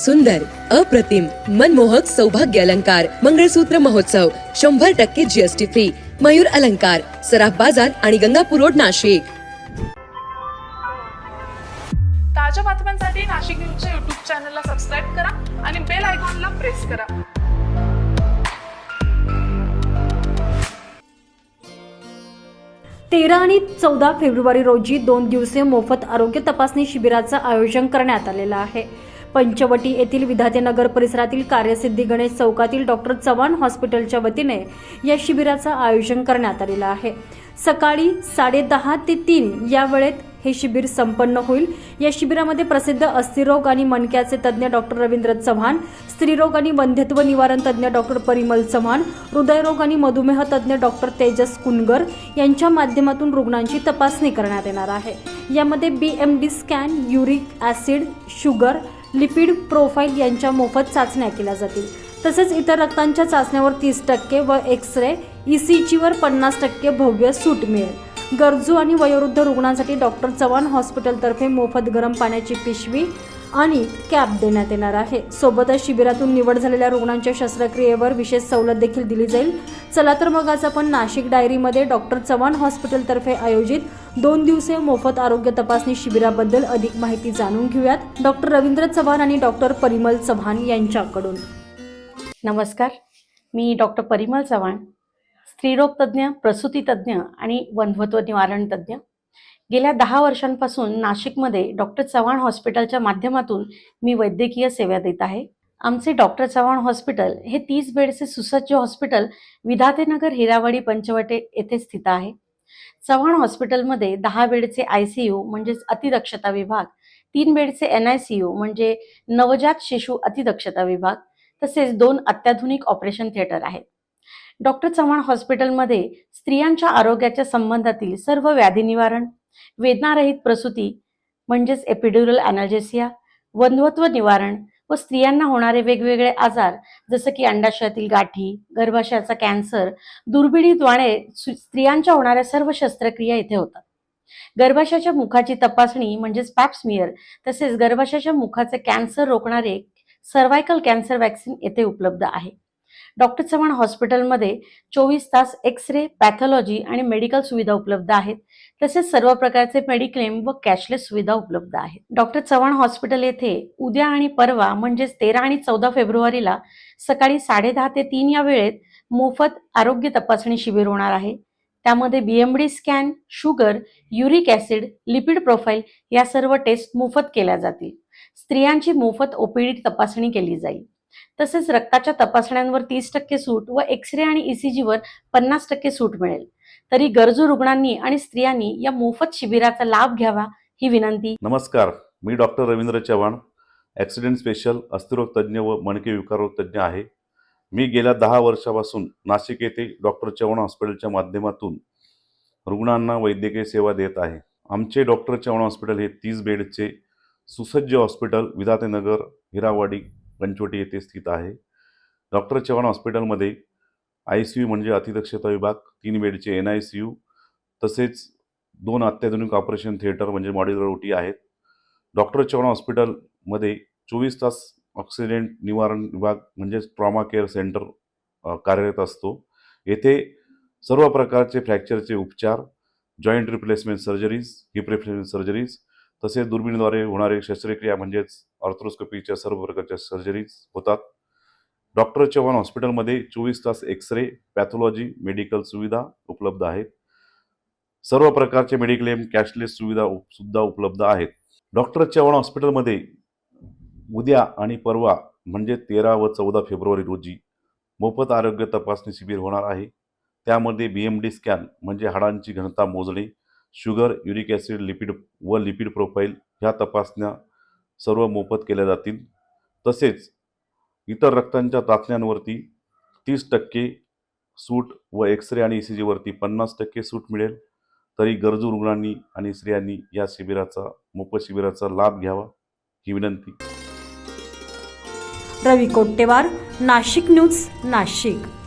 सुंदर अप्रतिम मनमोहक सौभाग्य अलंकार मंगळसूत्र महोत्सव शंभर टक्के जीएसटी फ्री मयूर अलंकार सराफ बाजार आणि गंगापूर रोड नाशिक. ताज्या बातम्यांसाठी नाशिक न्यूजच्या युट्यूब चॅनलला सबस्क्राईब करा आणि बेल आयकॉनला प्रेस करा. तेरा आणि चौदा फेब्रुवारी रोजी दोन दिवसीय मोफत आरोग्य तपासणी शिबिराचं आयोजन करण्यात आलेलं आहे. पंचवटी येथील विधातेनगर परिसरातील कार्यसिद्धी गणेश चौकातील डॉक्टर चव्हाण हॉस्पिटलच्या वतीने या शिबिराचं आयोजन करण्यात आलेलं आहे. सकाळी साडेदहा ते तीन या वेळेत हे शिबिर संपन्न होईल. या शिबिरामध्ये प्रसिद्ध अस्थिरोग आणि मणक्याचे तज्ज्ञ डॉक्टर रवींद्र चव्हाण स्त्रीरोग आणि वंध्यत्व निवारण तज्ज्ञ डॉक्टर परिमल चव्हाण हृदयरोग आणि मधुमेह तज्ज्ञ डॉक्टर तेजस कुनगर यांच्या माध्यमातून रुग्णांची तपासणी करण्यात येणार आहे. यामध्ये B M D scan uric acid sugar lipid profile यांच्या मोफत चाचण्या केल्या जातील. तसेच इतर रक्तांच्या चाचण्यावर तीस टक्के व एक्स रे ई सी जीवर पन्नास टक्के भव्य सूट मिळेल. गरजू आणि वयोवृद्ध रुग्णांसाठी डॉक्टर चव्हाण हॉस्पिटलतर्फे मोफत गरम पाण्याची पिशवी आणि कॅप देण्यात येणार आहे. सोबतच शिबिरातून निवड झालेल्या रुग्णांच्या शस्त्रक्रियेवर विशेष सवलत देखील दिली जाईल. चला तर मग आज आपण नाशिक डायरीमध्ये डॉक्टर चव्हाण हॉस्पिटलतर्फे आयोजित दोन दिवसीय मोफत आरोग्य तपासणी शिबिराबद्दल अधिक माहिती जाणून घेऊयात. डॉक्टर रवींद्र चव्हाण आणि डॉक्टर परिमल चव्हाण यांच्याकडून. नमस्कार. मी डॉक्टर परिमल चव्हाण स्त्रीरोग तज्ज्ञ प्रसूती आणि वंध्वत्व निवारण तज्ज्ञ. गेल्या दहा वर्षांपासून नाशिकमध्ये डॉक्टर चव्हाण हॉस्पिटलच्या माध्यमातून मी वैद्यकीय सेवा देत आहे. आमचे डॉक्टर चव्हाण हॉस्पिटल हे तीस बेडचे सुसज्ज हॉस्पिटल विधातेनगर हिरावाडी पंचवटे येथे स्थित आहे. चव्हाण हॉस्पिटलमध्ये दहा बेडचे आय सी यू म्हणजेच अतिदक्षता विभाग तीन बेडचे एन आय सी यू म्हणजे नवजात शिशु अतिदक्षता विभाग तसेच दोन अत्याधुनिक ऑपरेशन थिएटर आहेत. डॉक्टर चव्हाण हॉस्पिटलमध्ये स्त्रियांच्या आरोग्याच्या संबंधातील सर्व व्याधी निवारण वेदनारहित प्रसूती म्हणजेच एपिड्युरल अॅनल्जेसिया वंध्वत्व निवारण व स्त्रियांना होणारे वेगवेगळे आजार जसं की अंडाशयातील गाठी गर्भाशयाचा कॅन्सर दुर्बिणीद्वारे स्त्रियांच्या होणाऱ्या सर्व शस्त्रक्रिया इथे होतात. गर्भाशयाच्या मुखाची तपासणी म्हणजेच पॅप्समियर तसेच गर्भाशयाच्या मुखाचे कॅन्सर रोखणारे सर्वायकल कॅन्सर वॅक्सिन येथे उपलब्ध आहे. डॉक्टर चव्हाण हॉस्पिटलमध्ये चोवीस तास एक्स रे पॅथॉलॉजी आणि मेडिकल सुविधा उपलब्ध आहेत. तसेच सर्व प्रकारचे मेडिक्लेम व कॅशलेस सुविधा उपलब्ध आहेत. डॉक्टर चव्हाण हॉस्पिटल येथे उद्या आणि परवा म्हणजेच तेरा आणि चौदा फेब्रुवारीला सकाळी साडेदहा ते तीन या वेळेत मोफत आरोग्य तपासणी शिबिर होणार आहे. त्यामध्ये BMD scan sugar uric acid lipid profile या सर्व टेस्ट मोफत केल्या जातील. स्त्रियांची मोफत ओपीडी तपासणी केली जाईल. तसेच रक्ताच्या तपासण्यांवर तीस टक्के सूट व एक्सरे आणि ईसीजीवर पन्नास टक्के सूट मिळेल. तरी गरजू रुग्णांनी आणि स्त्रियांनी या मोफत शिबिराचा लाभ घ्यावा ही विनंती. नमस्कार. मी doctor Ravindra Chavan accident special अस्थिरोग तज्ज्ञ व मणके विकाररोग तज्ज्ञ आहे. मी गेल्या दहा वर्षापासून नाशिक येथे डॉक्टर चव्हाण हॉस्पिटलच्या माध्यमातून रुग्णांना वैद्यकीय सेवा देत आहे. आमचे डॉक्टर चव्हाण हॉस्पिटल हे तीस बेडचे सुसज्ज हॉस्पिटल विधातेनगर हिरावाडी पंचवटी येथे स्थित आहे. डॉक्टर चव्हाण हॉस्पिटलमध्ये आय सी यू म्हणजे अतिदक्षता विभाग तीन बेडचे एन आय सी यू तसेच दोन अत्याधुनिक ऑपरेशन थिएटर म्हणजे मॉड्युलर ओटी आहेत. डॉक्टर चव्हाण हॉस्पिटलमध्ये चोवीस तास ऑक्सिडेंट निवारण विभाग म्हणजेच ट्रॉमा केअर सेंटर कार्यरत असतो. येथे सर्व प्रकारचे फ्रॅक्चरचे उपचार joint replacement surgeries hip replacement surgeries तसेच दुर्बिणीद्वारे होणारे शस्त्रक्रिया म्हणजेच ऑर्थ्रोस्कोपीच्या सर्व प्रकारच्या सर्जरीज होतात. डॉक्टर चव्हाण हॉस्पिटलमध्ये चोवीस तास एक्सरे पॅथॉलॉजी मेडिकल सुविधा उपलब्ध आहेत. सर्व प्रकारचे मेडिक्लेम कॅशलेस सुविधा सुद्धा उपलब्ध आहेत. डॉक्टर चव्हाण हॉस्पिटलमध्ये उद्या आणि परवा म्हणजे तेरा व चौदा फेब्रुवारी रोजी मोफत आरोग्य तपासणी शिबिर होणार आहे. त्यामध्ये बी एम डी स्कॅन म्हणजे हाडांची घनता मोजणे शुगर युरिक ॲसिड लिपिड व लिपिड प्रोफाईल ह्या तपासण्या सर्व मोफत केल्या जातील. तसेच इतर रक्तांच्या चाचण्यांवरती तीस टक्के सूट व एक्स रे आणि ई सी जीवरती पन्नास टक्के सूट मिळेल. तरी गरजू रुग्णांनी आणि स्त्रियांनी या शिबिराचा मोफत शिबिराचा लाभ घ्यावा ही विनंती. रवी कोट्टेवार नाशिक न्यूज नाशिक.